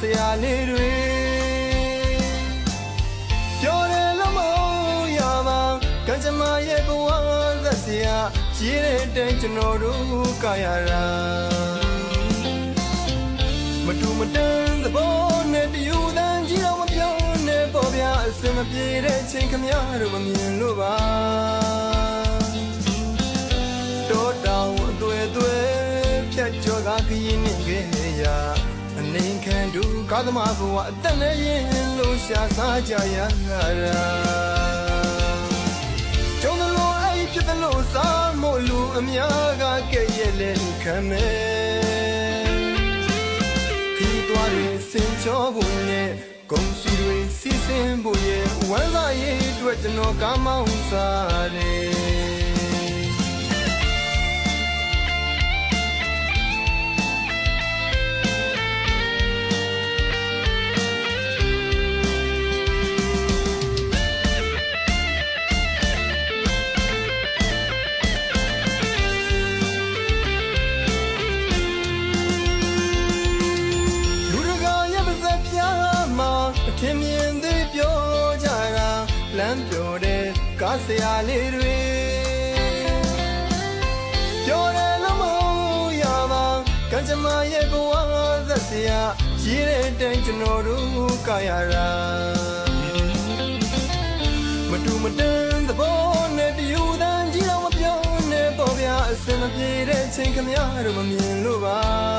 ဆရာလေးတွေပြောတယ်လို့မဟုတ်ရပါကံကြမ္မာရဲ့ဘဝသက်စရာရေးတဲ့တိုင်ကျွန်တော်တို့ကရတာမတူမတန်သဘောနဲ့တယူတန်ကြီးတော့မပြောနဲ့ပေါ်ပြအစင်မပြေတဲ့ချိန်ခမရတို့မမြင်လို့ပါတောတောင်အတွေ့အတွေ့ဖြတ်ကျော်ကခရင်နေခဲ့ရာအ နေခံသူကာသမာဘဝအသက်နဲ့ရင်လို့ရှာစားကြရတာကျုံလို့အဲ့ဖြစ်တယ်လို့စားမို့လူအများကကဲ့ရဲ့လဲခံမယ်ခီးသွားရင်စင်ချောဖို့နဲ့ဂုံစီတွေစီစဉ်ဖို့ရဲ့ဝမ်းသာရေးအတွက်ကျွန်တော်ကမောင်းစားတယ် ထင်မြင်သေးပြောကြတာလမ်းပြောတဲ့ကားဆရာလေးတွေပြောတယ်လို့မဟုတ်ရပါကံကြမ္မာရဲ့ဘဝသက်စရာရေးတဲ့တိုင်ကျွန်တော်တို့ကရတာမတူမတန်သဘောနဲ့တယူတန်ကြီးတော့မပြောနဲ့ပေါ်ပြအစင်မပြေတဲ့ချိန်ခမရတို့မမြင်လို့ပါ